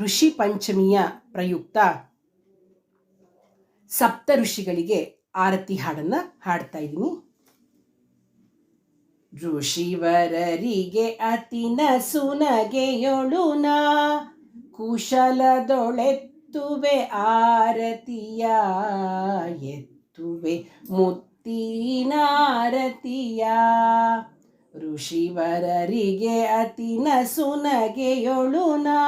ಋಷಿ ಪಂಚಮಿಯ ಪ್ರಯುಕ್ತ ಸಪ್ತ ಋಷಿಗಳಿಗೆ ಆರತಿ ಹಾಡನ್ನ ಹಾಡ್ತಾ ಇದ್ದೀನಿ. ಋಷಿವರರಿಗೆ ಅತಿನ ನಾ ಕುಶಲದೊಳೆತ್ತುವೆ ಆರತಿಯ ಎತ್ತುವೆ ಮುತ್ತಿನಾರತಿಯ. ಋಷಿವರರಿಗೆ ಅತಿನ ನಸುನಗೆಯೊಳು ನಾ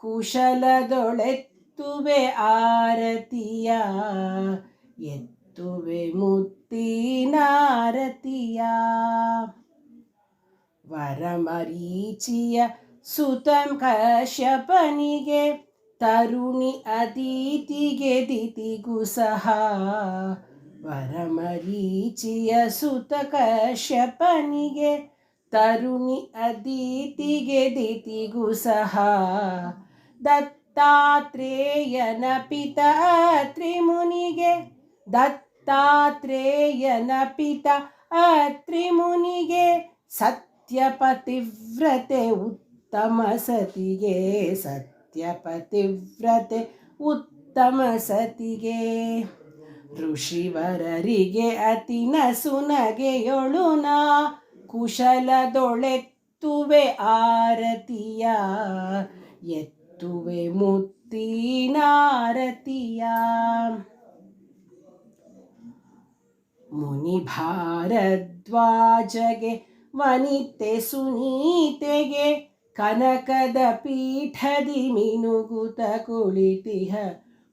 ಕುಶಲದೊಳೆತ್ತುವೆ ಆರತಿಯ, ಎತ್ತುವೆ ಮುತ್ತಿನಾರತಿಯ ವರಮರೀಚಿಯ ಸುತಂ ಕಶ್ಯಪನಿಗೆ, ತರುಣಿ ಅದಿತಿಗೆ ದಿತಿಗೂ ಸಹ. ವರಮರೀಚಿಯ ಸುತ ಕಶ್ಯಪನಿಗೆ, ತರುಣಿ ಅದಿತಿಗೆ ದಿತಿಗೂ ಸಹ. ದತ್ತಾತ್ರೇಯನ ಪಿತ ತ್ರಿಮುನಿಗೆ. ದತ್ತಾತ್ರೇಯನ ಪಿತ ಅತ್ರಿಮುನಿಗೆ ಸತ್ಯಪತಿವ್ರತೆ ಉತ್ತಮ ಸತಿಗೆ. ಸತ್ಯಪತಿವ್ರತೆ ಉತ್ತಮ ಸತಿಗೆ. ಋಷಿವರರಿಗೆ ಅತಿ ನಸುನಗೆಯೊಳು ನಾ ಕುಶಲದೊಳೆತ್ತುವೆ ಆರತಿಯ. ಎತ್ತುವೆ ಮುತ್ತಿನಾರತಿಯ ಮುನಿ ಭಾರದ್ವಾಜಗೆ ವನಿತೆ ಸುನೀತೆಗೆ ಕನಕದ ಪೀಠದಿ ಮಿನುಗುತ ಕುಳಿತಿಹ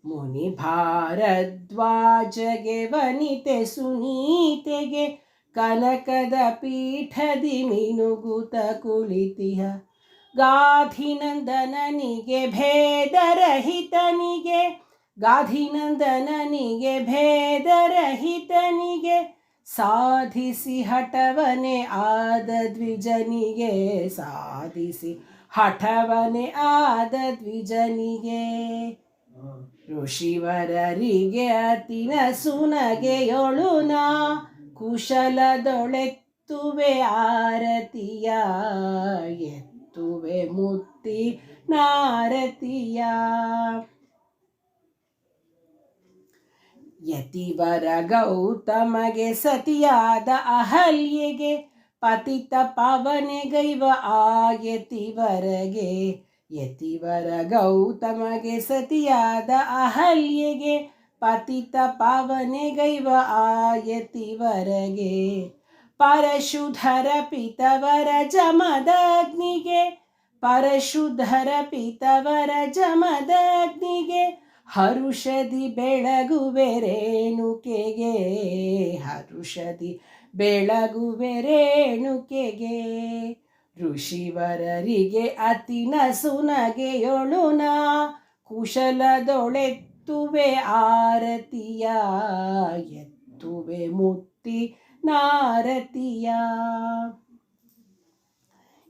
ಮುನಿ ಭಾರದ್ವಾಜಗೆ ವನಿತೆ ಸುನೀತೆಗೆ ಕನಕದ ಪೀಠದಿ ಮಿನುಗುತ ಕುಳಿತಿಹ ಗಾಧಿನಂದನನಿಗೆ ಭೇದರಹಿತನಿಗೆ ಗಾಧಿನಂದನನಿಗೆ ಭೇದರಹಿತನಿಗೆ ಸಾಧಿಸಿ ಹಠವನೆ ಆದ ದ್ವಿಜನಿಗೆ, ಸಾಧಿಸಿ ಹಠವನೆ ಆದ ದ್ವಿಜನಿಗೆ. ಋಷಿವರರಿಗೆ ಅತಿ ಸುನಗೆಯೊಳುನ ಕುಶಲದೊಳೆತ್ತುವೆ ಆರತಿಯ ಎತ್ತುವೆ ಮುತ್ತಿ ನಾರತಿಯ. ಯತಿವರ ಗೌತಮಗೆ ಸತಿಯಾದ ಅಹಲ್ಯೆಗೆ, ಪತಿತ ಪವನೆಗೈವ ಆ ಯತಿವರಗೆ ಯತಿವರ ಗೌತಮಗೆ ಸತಿಯಾದ ಅಹಲ್ಯೆಗೆ, ಪತಿತ ಪಾವನೆಗೈವ ಆ ಯತಿವರಗೆ ಪರಶುಧರ ಪಿತವರ ಜಮದಗ್ನಿಗೆ, ಪರಶುಧರ ಪಿತವರ ಜಮದಗ್ನಿಗೆ, ಹರುಷದಿ ಬೆಳಗುವೆ ರೇಣುಕೆಗೆ ಹರುಷದಿ ಬೆಳಗುವೆ ರೇಣುಕೆಗೆ ಋಷಿವರರಿಗೆ ಅತಿನ ಸುನಗೆಯೊಳುನ ಕುಶಲದೊಳೆತ್ತುವೆ ಆರತಿಯ, ಎತ್ತುವೆ ಮುತ್ತಿ ನಾರತಿಯ.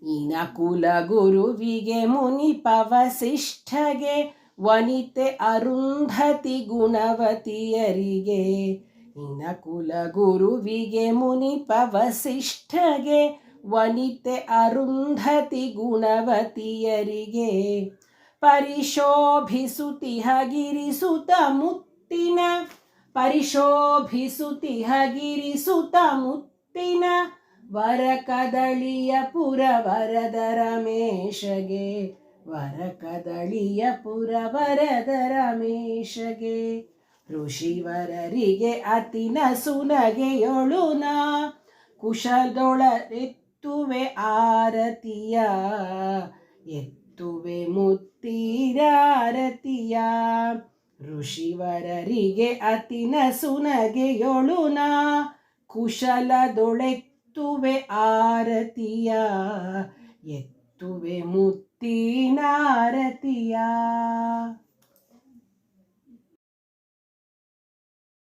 ಇನ ಕುಲ ಗುರುವಿಗೆ ಮುನಿಪ ವಸಿಷ್ಠಗೆ ವನಿತೆ ಅರುಂಧತಿ ಗುಣವತಿಯರಿಗೆ. ಇನ ಕುಲ ಗುರುವಿಗೆ ಮುನಿಪ ವಸಿಷ್ಠಗೆ ವನಿತೆ ಅರುಂಧತಿ ಗುಣವತಿಯರಿಗೆ. ಪರಿಶೋಭಿಸುತಿಹ ಗಿರಿಸುತ ಮುತ್ತಿನ ಪರಿಶೋಭಿಸುತಿಹ ಗಿರಿಸುತ ಮುತ್ತಿನ ವರ ಕದಳಿಯ ಪುರ ವರದ ರಮೇಶಗೆ ವರ ಕದಳಿಯ ಪುರ ವರದ ರಮೇಶಗೆ ಋಷಿವರರಿಗೆ ಅತಿನ ಸುನಗೆಯೊಳುನ ಕುಶದೊಳರೆತ್ತುವೆ ಆರತಿಯ. ಎತ್ತುವೆ ಮುತ್ತೀರಾರತಿಯ ಋಷಿವರರಿಗೆ ಅತಿನ ನಾ ಕುಶಲದೊಳೆತ್ತುವೆ ಆರತಿಯ ಎತ್ತುವೆ ಮುತ್ತಿನಾರತಿಯ